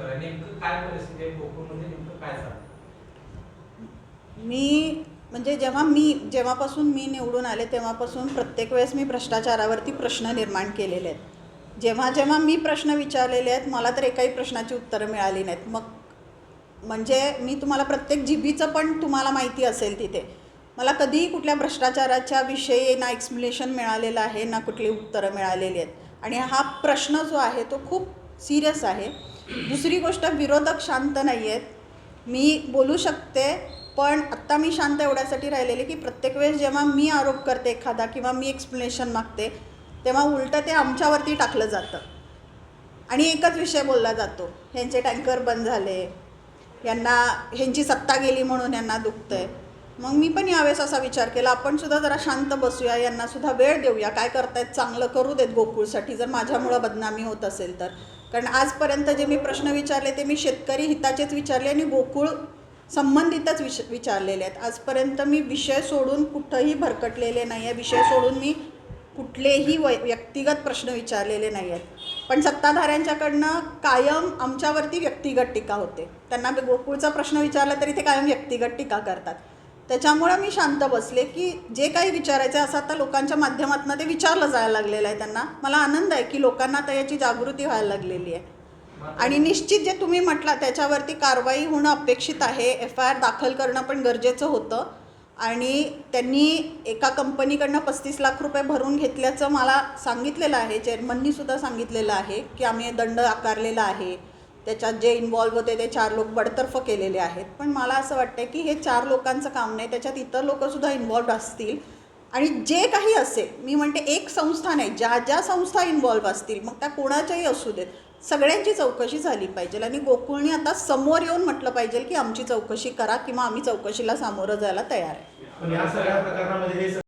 करा नेमकं काय परिस्थिती आहे? नेमकं काय मी म्हणजे जेव्हा मी जेव्हापासून मी निवडून आले तेव्हापासून प्रत्येक वेळेस मी भ्रष्टाचारावरती प्रश्न निर्माण केलेले आहेत. जेव्हा जेव्हा मी प्रश्न विचारलेले आहेत मला तर एकाही प्रश्नाची उत्तरं मिळाली नाहीत. मग म्हणजे मी तुम्हाला प्रत्येक जीबीचं पण तुम्हाला माहिती असेल तिथे. मला कधीही कुठल्या भ्रष्टाचाराच्या विषयी ना एक्सप्लेनेशन मिळालेलं आहे ना कुठली उत्तरं मिळालेली आहेत. आणि हा प्रश्न जो आहे तो खूप सिरियस आहे. दुसरी गोष्ट विरोधक शांत नाही आहेत मी बोलू शकते पण आत्ता मी शांत एवढ्यासाठी राहिलेले की प्रत्येक वेळेस जेव्हा मी आरोप करते एखादा किंवा मी एक्सप्लेनेशन मागते तेव्हा उलटं ते आमच्यावरती टाकलं जातं. आणि एकच विषय बोलला जातो ह्यांचे टँकर बंद झाले यांना ह्यांची सत्ता गेली म्हणून यांना आहे मग मी पण यावेळेस असा विचार केला आपण सुद्धा जरा शांत बसूया यांना सुद्धा वेळ देऊया काय करतायत चांगलं करू देत गोकुळसाठी जर माझ्यामुळं बदनामी होत असेल तर. कारण आजपर्यंत जे मी प्रश्न विचारले ते मी शेतकरी हिताचेच विचारले आणि गोकुळ संबंधितच विष विचारलेले आहेत. आजपर्यंत मी विषय सोडून कुठंही भरकटलेले नाही आहे. विषय सोडून मी कुठलेही वै व्यक्तिगत प्रश्न विचारलेले नाही आहेत. पण सत्ताधाऱ्यांच्याकडनं कायम आमच्यावरती व्यक्तिगत टीका होते. त्यांना गोकुळचा प्रश्न विचारला तरी ते कायम व्यक्तिगत टीका करतात. त्याच्यामुळं मी शांत बसले की जे काही विचारायचं आहे असं आता लोकांच्या माध्यमातून ते विचारलं जायला लागलेलं आहे त्यांना. मला आनंद आहे की लोकांना आता याची जागृती व्हायला लागलेली आहे. आणि निश्चित जे तुम्ही म्हटला त्याच्यावरती कारवाई होणं अपेक्षित आहे. एफ आय आर दाखल करणं पण गरजेचं होतं. आणि त्यांनी एका कंपनीकडनं पस्तीस लाख रुपये भरून घेतल्याचं मला सांगितलेलं आहे. चेअरमननी सुद्धा सांगितलेलं आहे की आम्ही दंड आकारलेला आहे. त्याच्यात जे इन्वॉल्व्ह होते ते चार लोक बडतर्फ केलेले आहेत. पण मला असं वाटतं की हे चार लोकांचं काम नाही त्याच्यात इतर लोकंसुद्धा इन्वॉल्व्ह असतील. आणि जे काही असेल मी म्हणते एक संस्था नाही ज्या ज्या संस्था इन्वॉल्व्ह असतील मग त्या कोणाच्याही असू देत. सगळ्यांची चौकशी झाली पाहिजे आणि गोकुळनी आता समोर येऊन म्हटलं पाहिजे की आमची चौकशी करा किंवा आम्ही चौकशीला सामोरं जायला तयार आहे.